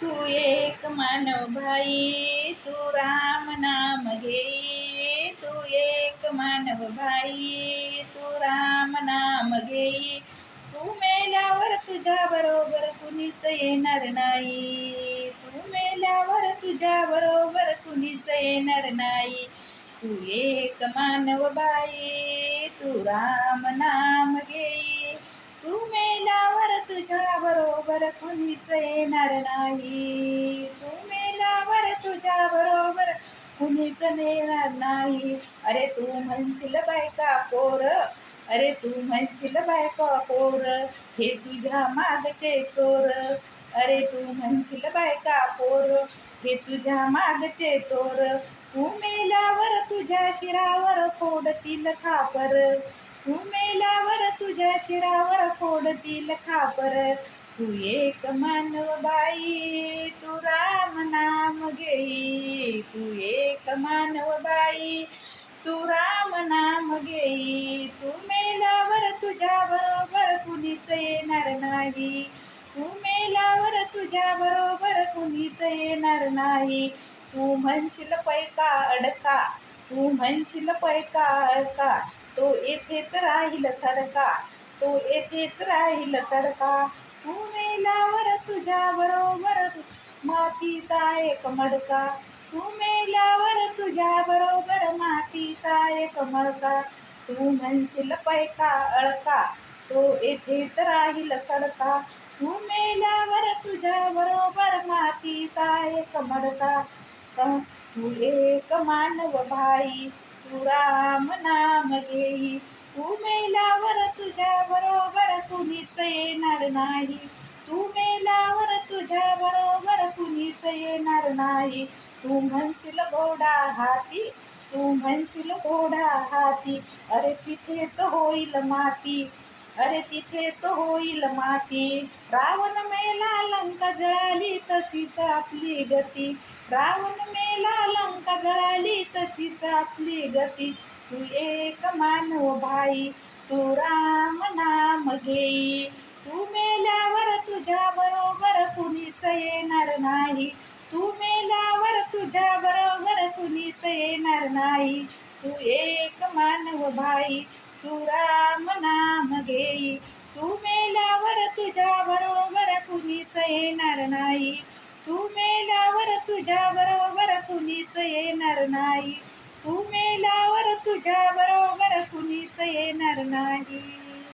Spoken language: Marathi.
तू एक मानव भाई तू राम नाम घेई तू एक मानव भाई तू राम नाम घेई तू मेल्यावर तुझ्या बरोबर कुणीच येणार नाही. तू मेल्यावर तुझ्या बरोबर कुणीच येणार नाही. तू एक मानव बाई तू राम नाम घेई तू मेल्यावर तुझ्या बरोबर कुणीच येणार नाही. तू मेल्यावर तुझ्या बरोबर कुणीच येणार नाही. अरे तू म्हणशील बायका पोर अरे तू म्हणशील बायका पोर हे तुझ्या मागचे चोर. अरे तू म्हणशील बायका पोर हे तुझ्या मागचे चोर. तू मेल्यावर तुझ्या शिरावर फोडतील खापर तू मेल्यावर शिरावर फोडतील खापर तू एक मानव बाई तू राम नाम घेई. तू एक मानव बाई तू राम नाम घेई. तू मेलावर तुझ्या बरोबर कुणीच येणार नाही. तू मेलावर तुझ्या बरोबर कुणीच येणार नाही. तू म्हणशील पैका अडका तू म्हणशील पैका अडका. तो येथेच राहील सडका. तो येथेच राहील सडका. तू मेल्यावर तुझ्या बरोबर मातीचा एक मडका. तू मेल्यावर तुझ्या बरोबर मातीचा एक मडका. तू म्हणशील पैका अळका. तो येथेच राहील सडका. तू मेल्यावर तुझ्या बरोबर मातीचा एक मडका. तू एक मानव भाई. तू राम नाम घेई. तू मेल्यावर तुझ्या कुणीच येणार नाही? तू मेल्यावर तुझ्या बरोबर कुणीच येणार नाही? तू म्हणशील घोडा हाती तू म्हणशील घोडा हाती. अरे तिथेच होईल माती अरे तिथेच होईल माती. रावण मेला लंका जळाली तशीच आपली गती. रावण मेला लंका जळाली तशीच आपली गती. तू एक मानव भाई तू राम नाम घेई तू मेल्यावर तुझ्या बरोबर कुणीच येणार नाही. तू मेल्यावर तुझ्या बरोबर कुणीच येणार नाही. तू एक मानव भाई तू राम नाम घेई तू मेल्यावर तुझ्या बरोबर कुणीच येणार नाही. तू मेल्यावर तुझ्या बरोबर कुणीच येणार नाही. तू मेल्यावर तुझ्या बरोबर कुणीच येणार नाही.